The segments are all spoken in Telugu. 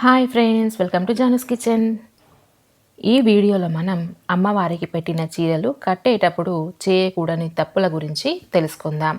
Hi friends welcome to Jaanas kitchen. ఈ వీడియోలో మనం అమ్మవారికి పెట్టిన చీరలు కట్టేటప్పుడు చేయకూడని తప్పుల గురించి తెలుసుకుందాం.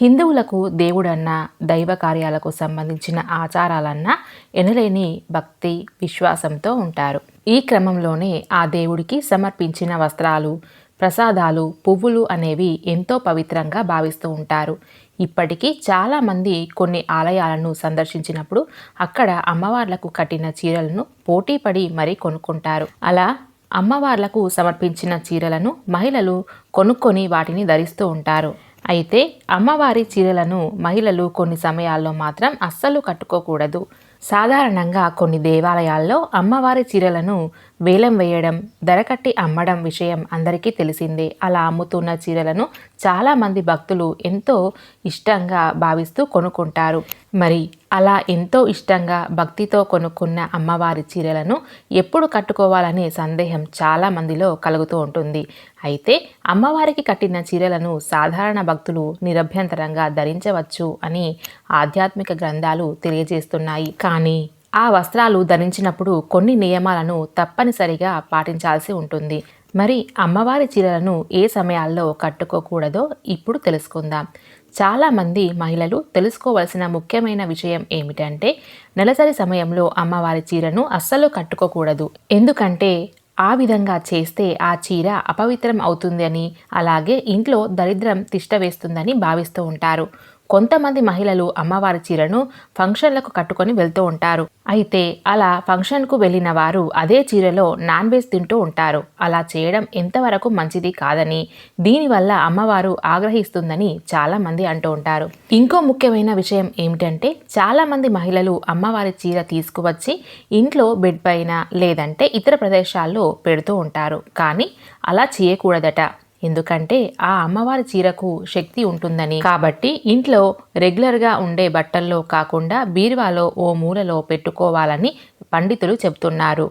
హిందువులకు దేవుడన్న దైవ కార్యాలకు సంబంధించిన ఆచారాలన్నా ఎనలేని భక్తి విశ్వాసంతో ఉంటారు. ఈ క్రమంలోనే ఆ దేవుడికి సమర్పించిన వస్త్రాలు ప్రసాదాలు పువ్వులు అనేవి ఎంతో పవిత్రంగా భావిస్తూ ఉంటారు. ఇప్పటికీ చాలామంది కొన్ని ఆలయాలను సందర్శించినప్పుడు అక్కడ అమ్మవార్లకు కట్టిన చీరలను పోటీపడి మరీ కొనుక్కుంటారు. అలా అమ్మవార్లకు సమర్పించిన చీరలను మహిళలు కొనుక్కొని వాటిని ధరిస్తూ ఉంటారు. అయితే అమ్మవారి చీరలను మహిళలు కొన్ని సమయాల్లో మాత్రం అస్సలు కట్టుకోకూడదు. సాధారణంగా కొన్ని దేవాలయాల్లో అమ్మవారి చీరలను వేలం వేయడం ధరకట్టి అమ్మడం విషయం అందరికీ తెలిసిందే. అలా అమ్ముతున్న చీరలను చాలామంది భక్తులు ఎంతో ఇష్టంగా భావిస్తూ కొనుక్కుంటారు. మరి అలా ఎంతో ఇష్టంగా భక్తితో కొనుక్కున్న అమ్మవారి చీరలను ఎప్పుడు కట్టుకోవాలనే సందేహం చాలా మందిలో కలుగుతూ ఉంటుంది. అయితే అమ్మవారికి కట్టిన చీరలను సాధారణ భక్తులు నిరభ్యంతరంగా ధరించవచ్చు అని ఆధ్యాత్మిక గ్రంథాలు తెలియజేస్తున్నాయి. కానీ ఆ వస్త్రాలు ధరించినప్పుడు కొన్ని నియమాలను తప్పనిసరిగా పాటించాల్సి ఉంటుంది. మరి అమ్మవారి చీరలను ఏ సమయాల్లో కట్టుకోకూడదో ఇప్పుడు తెలుసుకుందాం. చాలామంది మహిళలు తెలుసుకోవలసిన ముఖ్యమైన విషయం ఏమిటంటే నెలసరి సమయంలో అమ్మవారి చీరను అస్సలు కట్టుకోకూడదు. ఎందుకంటే ఆ విధంగా చేస్తే ఆ చీర అపవిత్రం అవుతుందని అలాగే ఇంట్లో దరిద్రం తిష్టవేస్తుందని భావిస్తూ ఉంటారు. కొంతమంది మహిళలు అమ్మవారి చీరను ఫంక్షన్లకు కట్టుకొని వెళ్తూ ఉంటారు. అయితే అలా ఫంక్షన్కు వెళ్ళిన వారు అదే చీరలో నాన్ వెజ్ తింటూ ఉంటారు. అలా చేయడం ఎంతవరకు మంచిది కాదని దీనివల్ల అమ్మవారు ఆగ్రహిస్తుందని చాలామంది అంటూ ఉంటారు. ఇంకో ముఖ్యమైన విషయం ఏమిటంటే చాలామంది మహిళలు అమ్మవారి చీర తీసుకువచ్చి ఇంట్లో బెడ్ పైన లేదంటే ఇతర ప్రదేశాల్లో పెడుతూ ఉంటారు. కానీ అలా చేయకూడదట. ఎందుకంటే ఆ అమ్మవారి చీరకు శక్తి ఉంటుందని. కాబట్టి ఇంట్లో రెగ్యులర్గా ఉండే బట్టల్లో కాకుండా బీరువాలో ఓ మూలలో పెట్టుకోవాలని పండితులు చెబుతున్నారు.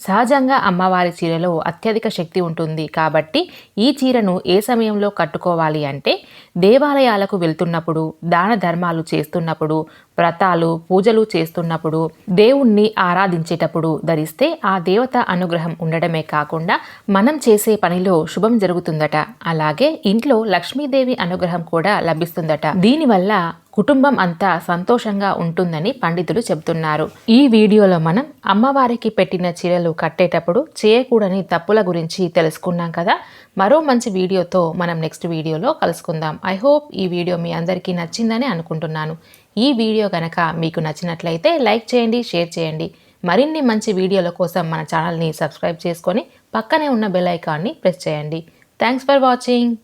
సహజంగా అమ్మవారి చీరలో అత్యధిక శక్తి ఉంటుంది. కాబట్టి ఈ చీరను ఏ సమయంలో కట్టుకోవాలి అంటే దేవాలయాలకు వెళ్తున్నప్పుడు దాన ధర్మాలు చేస్తున్నప్పుడు వ్రతాలు పూజలు చేస్తున్నప్పుడు దేవుణ్ణి ఆరాధించేటప్పుడు ధరిస్తే ఆ దేవత అనుగ్రహం ఉండడమే కాకుండా మనం చేసే పనిలో శుభం జరుగుతుందట. అలాగే ఇంట్లో లక్ష్మీదేవి అనుగ్రహం కూడా లభిస్తుందట. దీనివల్ల కుటుంబం అంతా సంతోషంగా ఉంటుందని పండితులు చెబుతున్నారు. ఈ వీడియోలో మనం అమ్మవారికి పెట్టిన చీరలు కట్టేటప్పుడు చేయకూడని తప్పుల గురించి తెలుసుకున్నాం కదా? మరో మంచి వీడియోతో మనం నెక్స్ట్ వీడియోలో కలుసుకుందాం. ఐ హోప్ ఈ వీడియో మీ అందరికీ నచ్చిందని అనుకుంటున్నాను. ఈ వీడియో కనుక మీకు నచ్చినట్లయితే లైక్ చేయండి షేర్ చేయండి. మరిన్ని మంచి వీడియోల కోసం మన ఛానల్ని సబ్స్క్రైబ్ చేసుకొని పక్కనే ఉన్న బెల్ ఐకాన్ని ప్రెస్ చేయండి. Thanks for watching